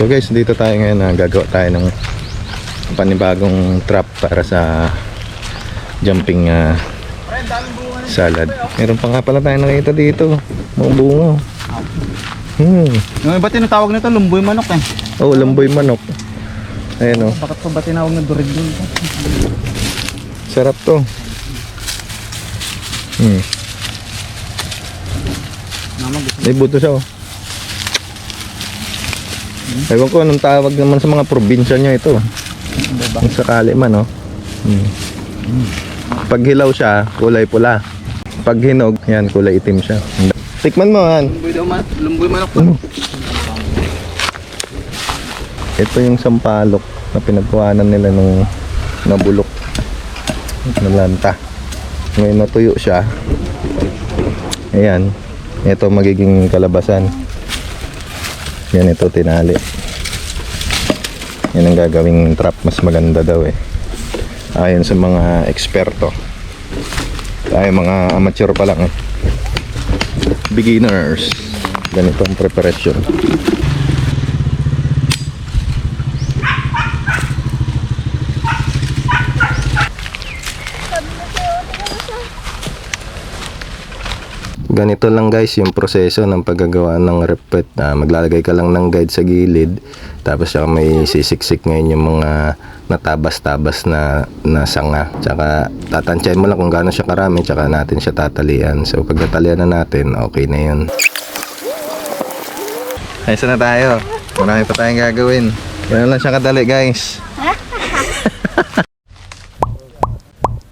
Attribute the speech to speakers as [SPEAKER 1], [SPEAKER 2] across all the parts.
[SPEAKER 1] So guys, dito tayo ngayon na gagawa tayo ng panibagong trap para sa jumping ah, salad. Meron pa nga pala tayo nakita dito. Mga bungo. Hmm.
[SPEAKER 2] Yung iba tinatawag nito, lumboy manok eh.
[SPEAKER 1] Oh, lamboy manok. Ayan oh.
[SPEAKER 2] Bakit pa ba tinawag na durig dun?
[SPEAKER 1] Sarap to. Hmm. May buto siya oh. Ewan ko anong tawag naman sa mga probinsya niya ito.
[SPEAKER 2] Diba?
[SPEAKER 1] Kung sakali man oh. Hmm. Pag hilaw siya, kulay pula. Pag hinog, yan, kulay itim siya. Tikman mo, Han.
[SPEAKER 2] Lumboy daw man, lumboy manok.
[SPEAKER 1] Ano? Ito yung sampalok na pinagkuhanan nila nung nabulok ng lanta. Ngayon natuyo siya. Ayan. Ito magiging kalabasan. Yan ito tinali. Yan ang gagawing trap. Mas maganda daw eh. Ayon sa mga eksperto. Tayo mga amateur pa lang eh. Beginners. Ganito ang preparation. Ganito lang guys yung proseso ng paggagawa ng repet. na maglalagay ka lang ng guide sa gilid tapos saka may sisiksik ngayon yung mga natabas-tabas na, na sanga. Tsaka tatansyahin mo lang kung gaano siya karami tsaka natin siya tatalian. So pag natalian na natin, okay na yun. Ayos na tayo. Marami pa tayong gagawin. Ganun lang siya kadali guys.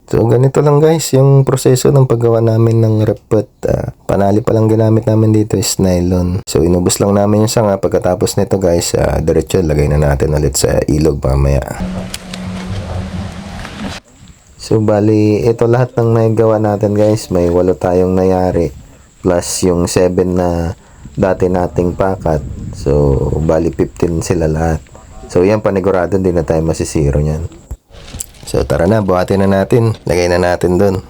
[SPEAKER 1] So ganito lang guys yung proseso ng paggawa namin ng repot. Ah, panali pa lang ginamit namin dito is nylon. So inubos lang namin yung sanga. Pagkatapos nito guys, uh, diretso lagay na natin ulit sa ilog mamaya. So bali, ito lahat ng nagawa natin guys. May walo tayong nayari. Plus yung 7 na dati nating pakat. So bali 15 sila lahat. So yan panigurado din na tayo masisiro niyan. So tara na, buhatin na natin. Lagay na natin doon.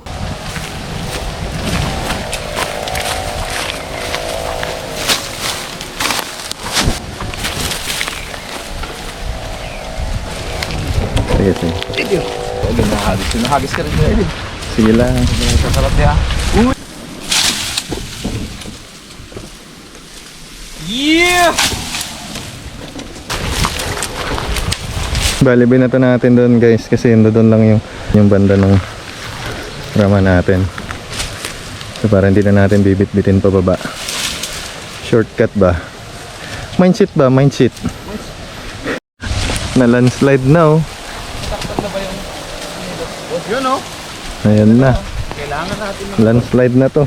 [SPEAKER 1] Sige, sige.
[SPEAKER 2] Sige. Sige, nahagis. Nahagis ka rin dyan.
[SPEAKER 1] Sige lang.
[SPEAKER 2] Sasarap niya. Uy! Yeah!
[SPEAKER 1] Bali, binato natin doon guys kasi doon lang yung, yung banda ng rama natin. So para hindi na natin bibit-bitin pa baba. Shortcut ba? Mindset ba? Mindset. Na landslide na oh.
[SPEAKER 2] Yun oh.
[SPEAKER 1] Ayan na.
[SPEAKER 2] Kailangan natin ng...
[SPEAKER 1] Landslide na to.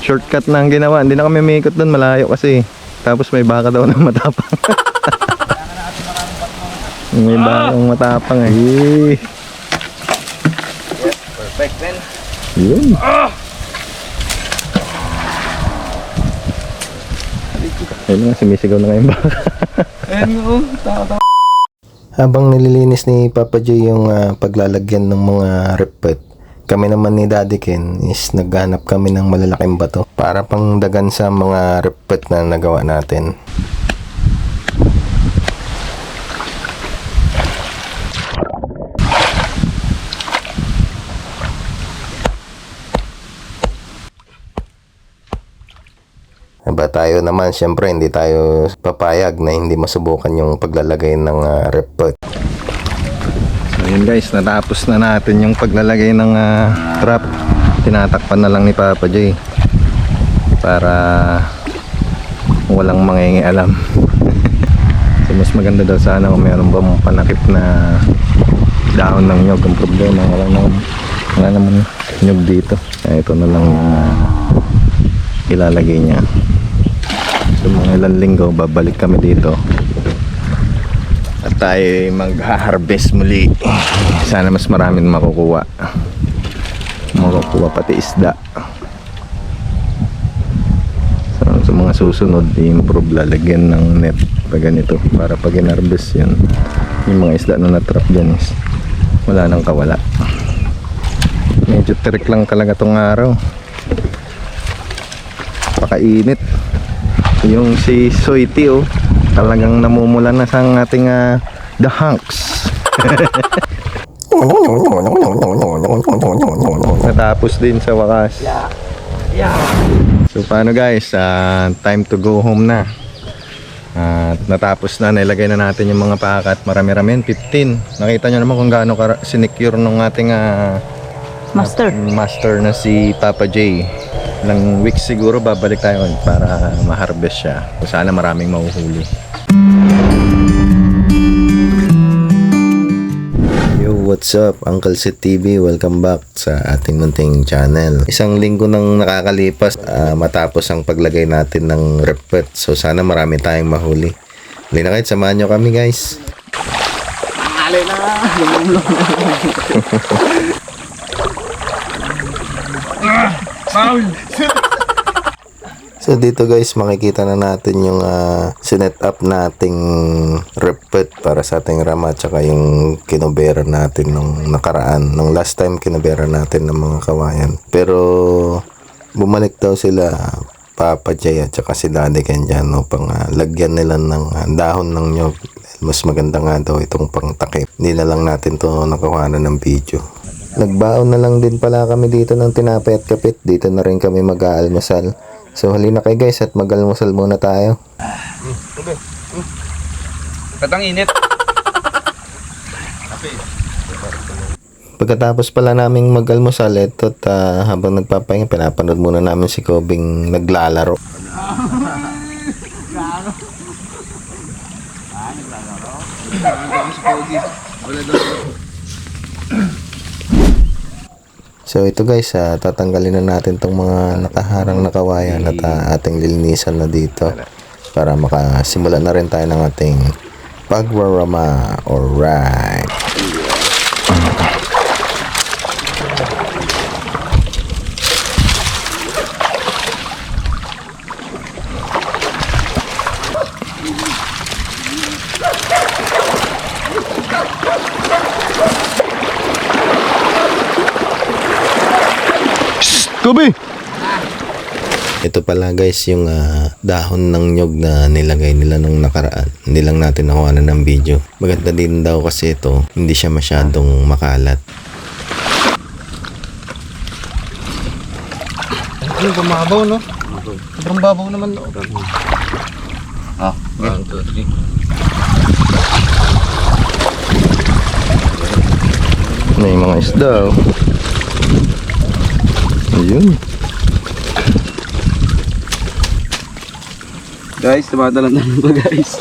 [SPEAKER 1] Shortcut na ang ginawa. Hindi na kami umikot doon. Malayo kasi. Tapos may baka daw na matapang. may bakang matapang eh.
[SPEAKER 2] Perfect then.
[SPEAKER 1] Yun. Ayun nga, sumisigaw na ngayon baka.
[SPEAKER 2] Ayun oh. Tao-tao.
[SPEAKER 1] Habang nililinis ni Papa Joy yung ah, paglalagyan ng mga repet, kami naman ni Daddy Ken is naghanap kami ng malalaking bato para pang dagan sa mga repet na nagawa natin. Ba tayo naman, syempre hindi tayo papayag na hindi masubukan yung paglalagay ng uh, repot. So yun guys, natapos na natin yung paglalagay ng ah, trap. Tinatakpan na lang ni Papa J. Para walang mangingialam. so mas maganda daw sana kung meron bang panakip na dahon ng nyog. Ang problema, wala naman, wala naman nyog dito. Kaya ito na lang ah, ilalagay niya. So mga ilang linggo babalik kami dito. At tayo ay mag-harvest muli. Sana mas maraming makukuha. Makukuha pati isda. So, sa mga susunod i-improve lalagyan ng net pag ganito para pag in-harvest yun yung mga isda na natrap dyan is wala nang kawala. Medyo trick lang talaga tong araw. Pakainit yung si Soiti oh Talagang namumula na sa ating ah, the hunks. Natapos din sa wakas. So paano guys, Ah, time to go home na. At natapos na, nilagay na natin yung mga pakat. Marami-rami, 15. Nakita nyo naman kung gaano sinecure nung ating ah,
[SPEAKER 3] Master.
[SPEAKER 1] master na si Papa J. Ilang weeks siguro babalik tayo para ma-harvest siya. Sana maraming mahuhuli. Yo, what's up? Uncle Sid TV, welcome back sa ating munting channel. Isang linggo nang nakakalipas ah, matapos ang paglagay natin ng repet. So sana marami tayong mahuli. Hindi na kahit samahan nyo kami guys.
[SPEAKER 2] Ali na. Foul.
[SPEAKER 1] So dito guys makikita na natin yung uh, sinet up nating repet para sa ating rama at saka yung kinobera natin nung nakaraan. Nung last time kinobera natin ng mga kawayan. Pero bumalik daw sila Papa Jay at saka si Daddy Kenjan upang ah, lagyan nila ng ah, dahon ng nyog. Mas maganda nga daw itong pangtakip. Hindi na lang natin to nakawanan ng video. Nagbaon na lang din pala kami dito ng tinapay at kapit. Dito na rin kami mag-aalmusal. So halina kayo guys at mag-almusal muna tayo.
[SPEAKER 2] Katang init.
[SPEAKER 1] Pagkatapos pala naming mag-almusal, ito uh, habang nagpapahinga, pinapanood muna namin si Kobing naglalaro. So ito guys, ah, tatanggalin na natin tong mga nakaharang na kawayan at ah, ating lilinisan na dito para makasimula na rin tayo ng ating pagwarama. Alright. Kobe! Ito pala guys yung ah, dahon ng nyog na nilagay nila nung nakaraan. Hindi lang natin nakuha na ng video. Maganda din daw kasi ito, hindi siya masyadong makalat.
[SPEAKER 2] Ano bumabaw no? Sobrang babaw naman no. Ah, 1, 2, 3.
[SPEAKER 1] May mga isda oh. Ayun.
[SPEAKER 2] Guys, tumatalan na to guys.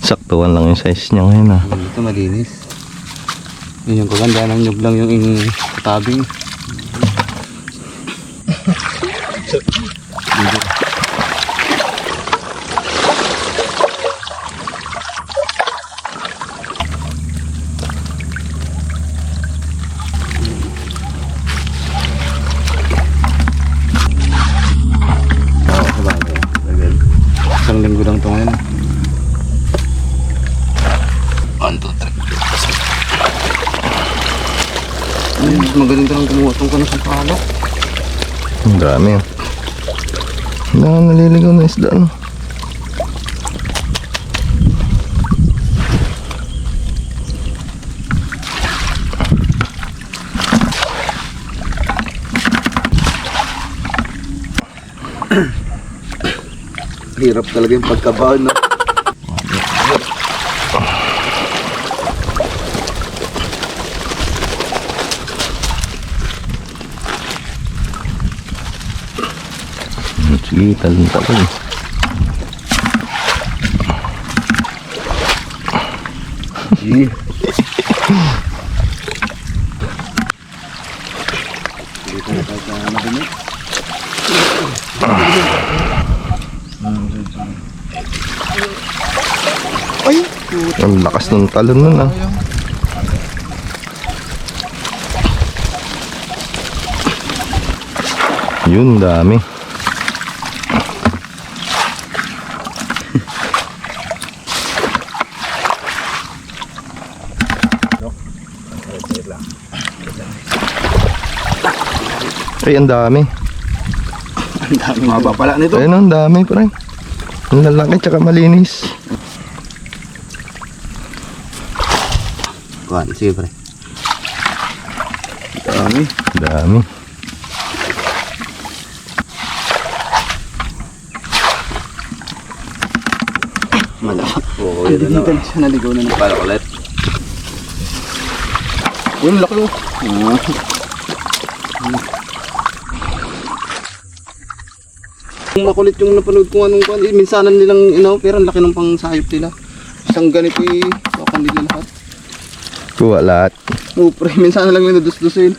[SPEAKER 1] Saktuan lang yung size niya ngayon ah.
[SPEAKER 2] Ito malinis. Yun yung kaganda ng nyug lang yung in tabing. Oo,
[SPEAKER 1] dami. Na, naliligaw na isda no.
[SPEAKER 2] Hirap talaga yung pagkabaon, no? Na tayo sa madumi. Ay!
[SPEAKER 1] Ang lakas ng talon nun ah. Yun, dami. Kasi ang dami.
[SPEAKER 2] ang dami. Maba pala nito.
[SPEAKER 1] Ayun, ang dami pa rin. Ang lalaki tsaka malinis.
[SPEAKER 2] Kuhan, sige pre. Dami.
[SPEAKER 1] Dami.
[SPEAKER 2] Malawak. Oo, yun na naman. Naligaw na na. Para ulit. Uy, laki oh. Ah. Ang makulit yung napanood ko anong kwan. Eh, minsanan nilang inaw, pero ang laki ng pang sayop nila. Isang ganito eh, baka nila lahat.
[SPEAKER 1] Kuha lahat.
[SPEAKER 2] Oo, pre, minsan lang minudus-dusin.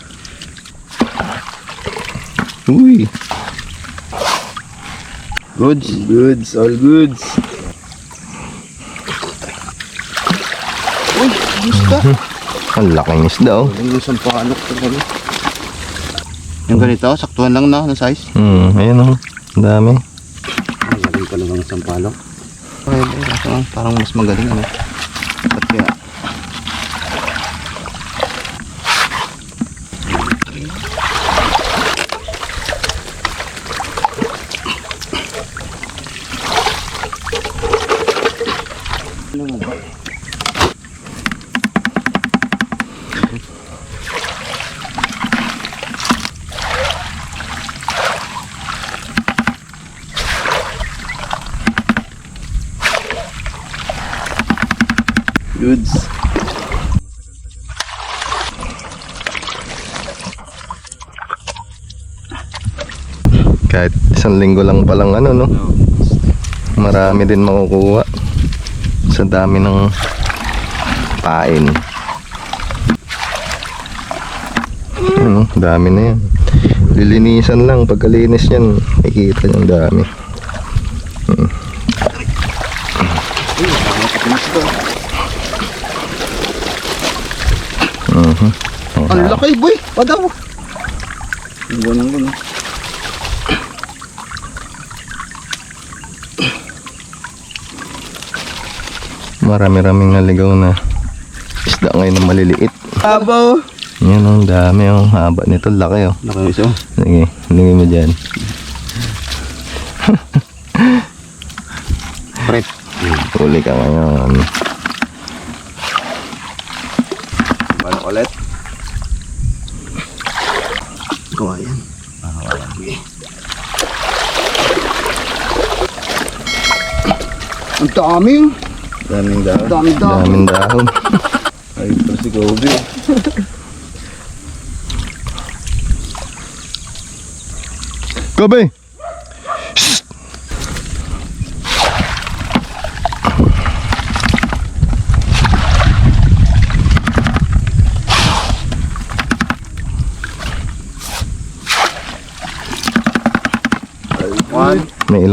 [SPEAKER 1] Uy.
[SPEAKER 2] Goods. Goods, all goods. Uy, gusto.
[SPEAKER 1] Ang laking isda oh.
[SPEAKER 2] Yung isang palok talaga. Yung ganito, saktuhan lang na ng size.
[SPEAKER 1] Hmm, ayun oh. Dami.
[SPEAKER 2] Ang galing talaga ng isang palok. Okay, okay, parang mas magaling ano. Ba't kaya? Ano mo ba? Goods.
[SPEAKER 1] Kahit isang linggo lang palang ano no. Marami din makukuha. Sa dami ng pain. Ano, dami na yan. Lilinisan lang. Pagkalinis yan, makikita yung dami. Mhm. Oh,
[SPEAKER 2] Ang laki, boy! Padaw! Ganun no?
[SPEAKER 1] Marami-raming naligaw na isda ngayon na maliliit.
[SPEAKER 2] Abaw!
[SPEAKER 1] Yan ang dami oh. Haba nito. Laki oh.
[SPEAKER 2] Laki isa.
[SPEAKER 1] Sige, lingin mo dyan.
[SPEAKER 2] Prep.
[SPEAKER 1] Uli ka ngayon.
[SPEAKER 2] Balo ulit. Gawa yan. Ang dami.
[SPEAKER 1] Daming dahon.
[SPEAKER 2] Dami dami.
[SPEAKER 1] Daming dahon.
[SPEAKER 2] Ay, ito si Kobe.
[SPEAKER 1] Kobe!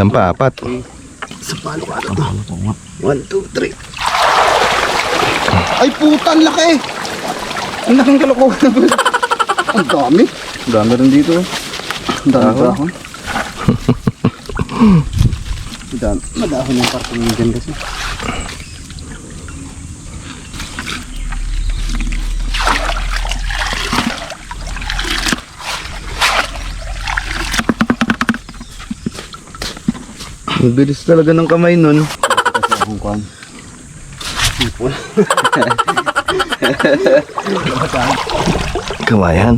[SPEAKER 1] Ilan pa? Apat.
[SPEAKER 2] Sa palo ka to. One, two, three. Ay, puta, ang laki! Ang laking kalokohan na Ang dami. Ang dami rin dito. Ang dami dahon. Madahon yung parking dyan kasi. Ang bilis talaga ng kamay nun. Kasi akong kwan. Sipol.
[SPEAKER 1] Kawayan.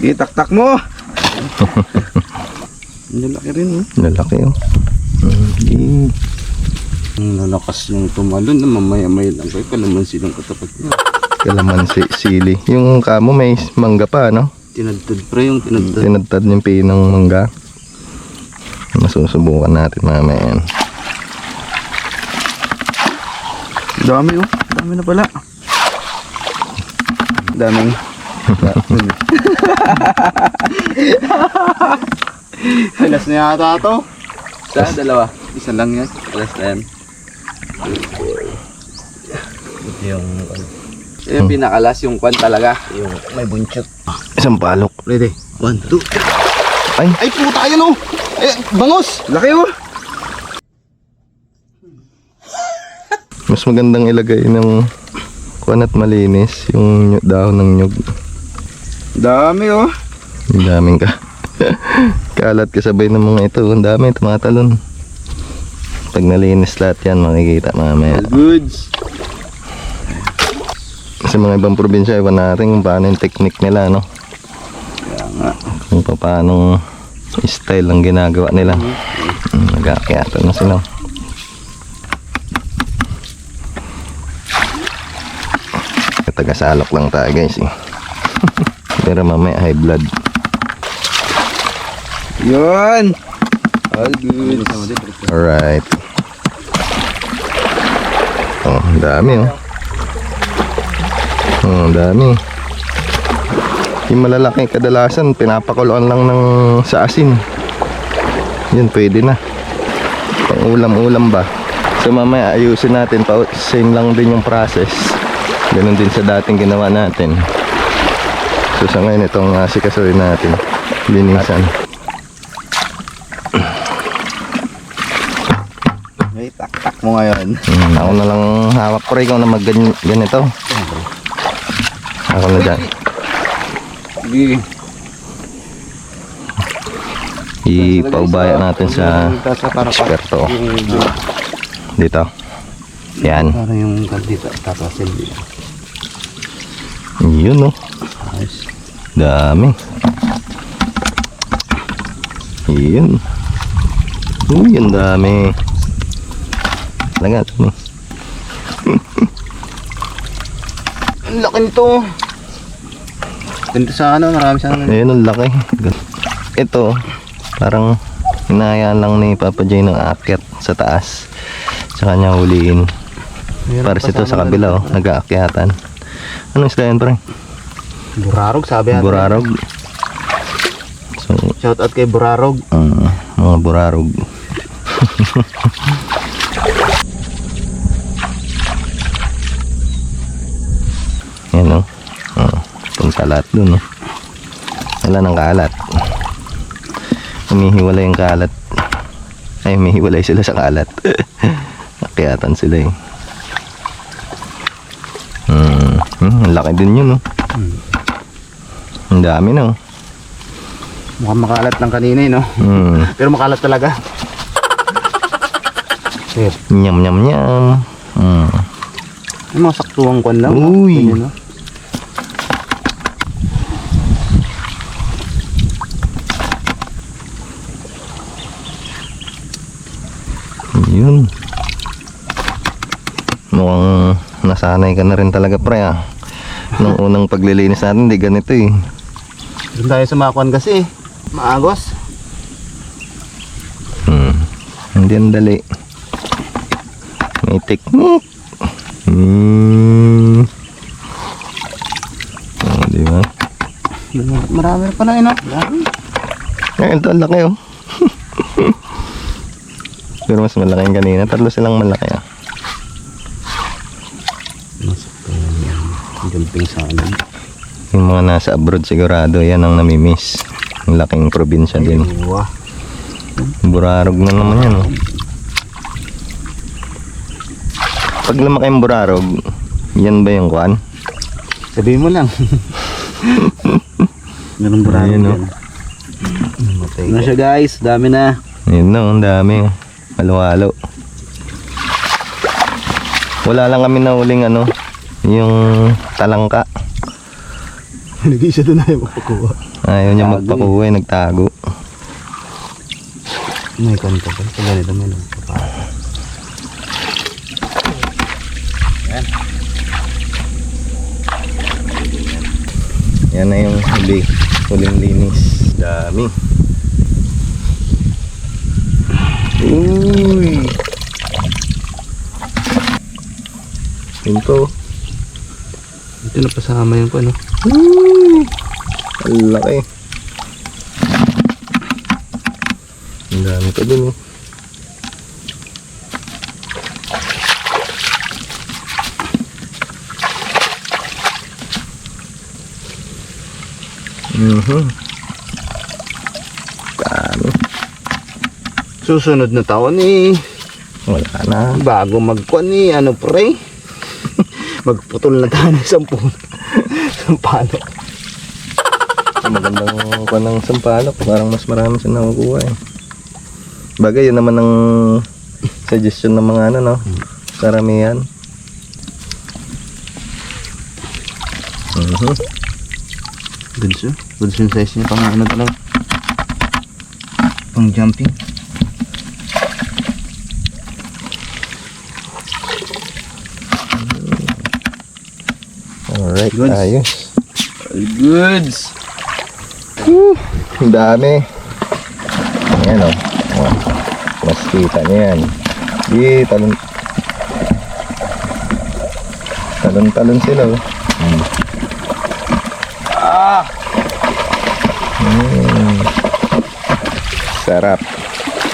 [SPEAKER 2] Itaktak mo! Ang lalaki rin, oh.
[SPEAKER 1] Lalaki oh. Okay.
[SPEAKER 2] Ang lalakas yung tumalon na mamaya-maya lang kayo. Kalaman silang katapat niya.
[SPEAKER 1] Kalamansi, sili. Yung kamo may mangga pa, no?
[SPEAKER 2] Tinadtad pre yung tinadtad.
[SPEAKER 1] Tinadtad yung pinang mangga. Masusubukan natin mamaya yan.
[SPEAKER 2] Dami oh. Dami na pala. Daming. Alas na yata to. Isa, dalawa. Isa lang yan. Alas na yan.
[SPEAKER 3] Yung,
[SPEAKER 2] Yung pinakalas yung kwan talaga. Yung may bunchot.
[SPEAKER 1] Isang palok.
[SPEAKER 2] Ready? One, two.
[SPEAKER 1] Ay,
[SPEAKER 2] Ay puta yan oh! Eh, bangos! Laki oh!
[SPEAKER 1] mas magandang ilagay ng kuwan at malinis yung dahon ng nyug.
[SPEAKER 2] Dami oh!
[SPEAKER 1] Ang daming ka. kalat kasabay ng mga ito. Ang dami, tumatalon. Pag nalinis lahat yan, makikita mamaya.
[SPEAKER 2] All goods.
[SPEAKER 1] Sa mga ibang probinsya, iwan natin kung paano yung technique nila, no?
[SPEAKER 2] Kaya nga.
[SPEAKER 1] Kung pa- paano style ang ginagawa nila. Mm, Nag-aakyata na sila. Taga-salok lang tayo guys eh. Pero mamaya high blood.
[SPEAKER 2] Yun! All goods.
[SPEAKER 1] Alright. Oh, dami oh. Oh, ang dami. Yung malalaki kadalasan pinapakuluan lang ng sa asin. Yun pwede na. Pang ulam-ulam ba? So mamaya ayusin natin pa same lang din yung process. Ganun din sa dating ginawa natin. So sa ngayon itong asikasuhin natin. Linisan.
[SPEAKER 2] May tak-tak mo ngayon.
[SPEAKER 1] Hmm, ako na lang hawak pre, ikaw na mag gan- ganito. Ako na dyan.
[SPEAKER 2] Sige.
[SPEAKER 1] Ipaubaya natin sa eksperto. Dito. Yan.
[SPEAKER 2] Para yung kaldita tatasin dito.
[SPEAKER 1] Yun oh.
[SPEAKER 2] Ayos.
[SPEAKER 1] Dami. Yun. Uy, ang dami. Talaga, dami.
[SPEAKER 2] Ang laki nito. Ganito sa ano, marami sa ano.
[SPEAKER 1] Ayun, ang laki. Ito, parang hinahayaan lang ni Papa J ng aakyat sa taas. Sa kanya huliin. Para
[SPEAKER 2] pa
[SPEAKER 1] ito sa
[SPEAKER 2] ano,
[SPEAKER 1] kabila, oh, nag-aakyatan. Anong isda yan, pre?
[SPEAKER 2] Burarog, sabi natin.
[SPEAKER 1] Burarog. So,
[SPEAKER 2] Shout out kay Burarog.
[SPEAKER 1] uh, mga burarog. Yan. Oh. Lahat dun o. Wala nang kalat. Humihiwalay yung kalat. Ay, humihiwalay sila sa kalat. Nakyatan sila eh. Hmm. Hmm, ang laki din yun o. Ang dami na oh.
[SPEAKER 2] Mukhang makalat lang kanina eh, no?
[SPEAKER 1] Hmm.
[SPEAKER 2] Pero makalat talaga.
[SPEAKER 1] Nyam nyam nyam. Hmm.
[SPEAKER 2] saktuang kwan lang.
[SPEAKER 1] Uy.
[SPEAKER 2] Ganyan, no?
[SPEAKER 1] Yun. Mukhang nasanay ka na rin talaga pre ah. Nung unang paglilinis natin, di ganito eh.
[SPEAKER 2] Doon tayo sa mga kwan kasi. Maagos.
[SPEAKER 1] Hmm. Hindi ang dali. May technique. Hmm. Oh, di ba?
[SPEAKER 2] Marami na pala, eh, no? Marami.
[SPEAKER 1] Ay, ito ang laki oh. Pero mas malaki yung kanina. Tatlo silang malaki ah.
[SPEAKER 2] Yan. Jumping sa ano.
[SPEAKER 1] Yung mga nasa abroad sigurado, yan ang namimiss. Ang laking probinsya din.
[SPEAKER 2] Wah.
[SPEAKER 1] Burarog na naman yan. Oh. Pag lumaki yung burarog, yan ba yung kwan?
[SPEAKER 2] Sabihin mo lang. Ganun burano
[SPEAKER 1] Ayun, no?
[SPEAKER 2] yan. Ano siya guys? Dami na.
[SPEAKER 1] Yun no, ang dami. Oh. Halo-halo. Wala lang kami na uling ano, yung talangka.
[SPEAKER 2] Nag-isa doon ayaw magpakuha.
[SPEAKER 1] Ayaw niya magpakuha, eh, nagtago.
[SPEAKER 2] May kanta pa. Pag ganito may lang.
[SPEAKER 1] Yan na yung huli, huling linis. Dami. Uy! Yun to.
[SPEAKER 2] Ito na pasama yung ano.
[SPEAKER 1] Uy! Ang laki. Ang dami pa dun oh. Mhm.
[SPEAKER 2] Susunod na taon eh.
[SPEAKER 1] Wala na.
[SPEAKER 2] Bago magkwan eh. Ano pre? Magputol na tayo ng sampu. Sampano.
[SPEAKER 1] magandang kuha ng sampalok. Parang mas marami siya nakukuha eh. Bagay, yun naman ang suggestion ng mga ano, no? Karamihan. Mhm.
[SPEAKER 2] Good siya. Good size niya. Pang ano talaga. Pang jumping.
[SPEAKER 1] Alright,
[SPEAKER 2] Goods.
[SPEAKER 1] ayos.
[SPEAKER 2] Goods!
[SPEAKER 1] Ang dami. Ayan o. Oh. Mas kita niya yan. Di, talon. Talon-talon sila oh. Hmm.
[SPEAKER 2] Ah!
[SPEAKER 1] Mm. Sarap.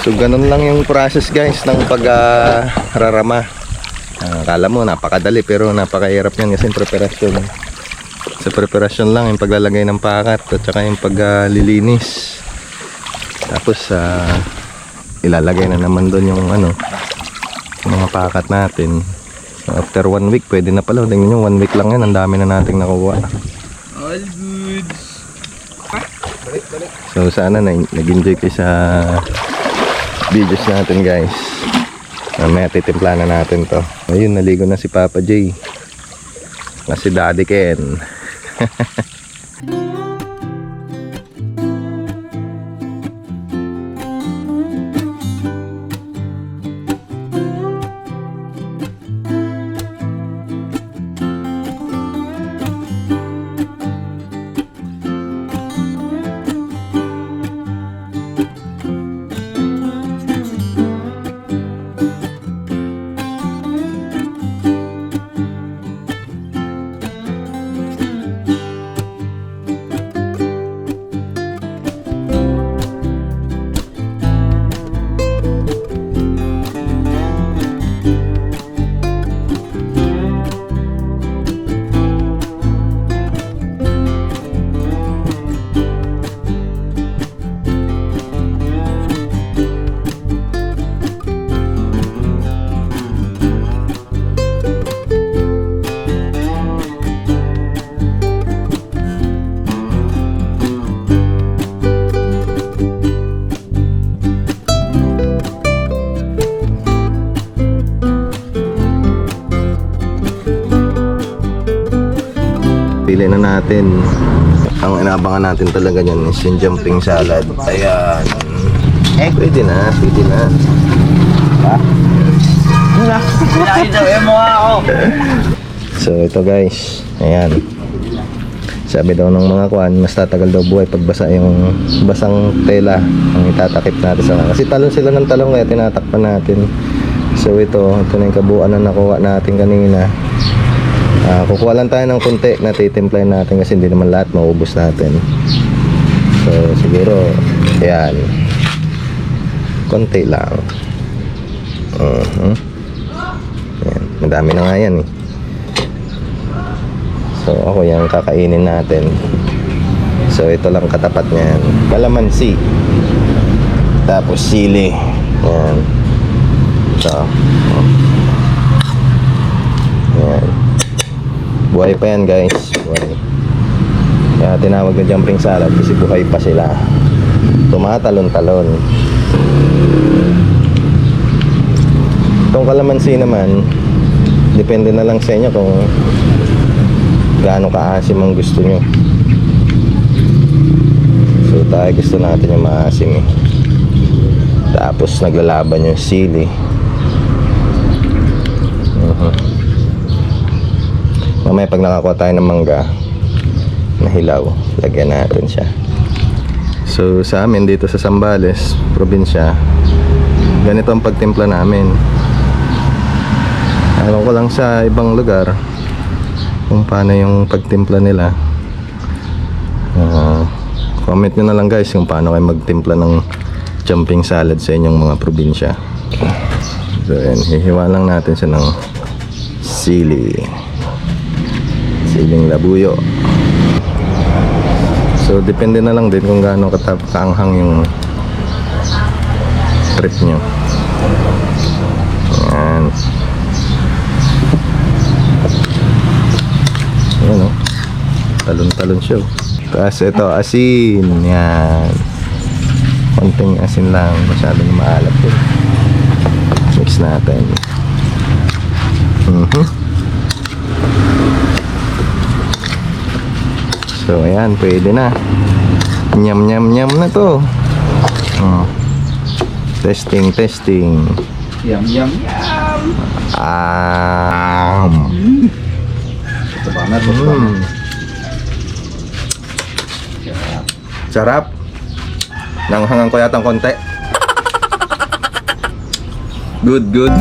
[SPEAKER 1] So ganun lang yung process guys ng pag-rarama. Ah, akala mo napakadali pero napakahirap yan kasi preparasyon. Sa preparasyon lang yung paglalagay ng pakat at saka yung paglilinis. Tapos ah, ilalagay na naman doon yung ano yung mga pakat natin. So, after one week pwede na pala. Tingnan nyo one week lang yan ang dami na nating nakuha.
[SPEAKER 2] All goods!
[SPEAKER 1] So sana na, nag-enjoy kayo sa videos natin guys. Mamaya titimpla na natin to. Ayun, naligo na si Papa J. Na si Daddy Ken. Yeah. Na natin. Ang inabangan natin talaga yan is yung jumping salad. Ayan. Eh, pwede na. Pwede na.
[SPEAKER 2] Nakita mo ako!
[SPEAKER 1] So ito guys, ayan. Sabi daw ng mga kwan, mas tatagal daw buhay pag basa yung basang tela ang itatakip natin sa Kasi talon sila ng talong kaya tinatakpan natin. So ito, ito na yung kabuuan na nakuha natin kanina. Ah, kukuha lang tayo ng konti na titimplahin natin kasi hindi naman lahat maubos natin. So siguro, ayan. Konti lang. Mhm. Ayan, madami na nga yan eh. So ako yan kakainin natin. So ito lang katapat niyan. Kalamansi. Tapos sili. Yan. Ito. Yan. Buhay pa yan guys. Buhay. Kaya tinawag na jumping salad kasi buhay pa sila. Tumatalon-talon. Itong kalamansi naman, depende na lang sa inyo kung gaano kaasim ang gusto nyo. So tayo gusto natin yung maasim eh. Tapos naglalaban yung sili. Mhm. Mamaya pag nakakuha tayo ng mangga na hilaw, lagyan natin siya. So sa amin dito sa Sambales, probinsya, ganito ang pagtimpla namin. Ewan ko lang sa ibang lugar kung paano yung pagtimpla nila. Ah, comment nyo na lang guys kung paano kayo magtimpla ng jumping salad sa inyong mga probinsya. So yan, hihiwa lang natin siya ng sili. Siling labuyo. So depende na lang din kung gaano katap kaanghang yung trip nyo. Yan. Ayan o. Talon-talon siya. oh. Tapos ito, asin. Yan. Konting asin lang. Masyadong maalat yun. Mix natin. Mhm. So, ayan. Pwede na. Nyam, nyam, nyam na to. Oh. Testing, testing.
[SPEAKER 2] Yum, yum, yum.
[SPEAKER 1] Um.
[SPEAKER 2] Ito ba, meron
[SPEAKER 1] Mm. Sarap. Nanghangan ko yata ng konti. Good, good.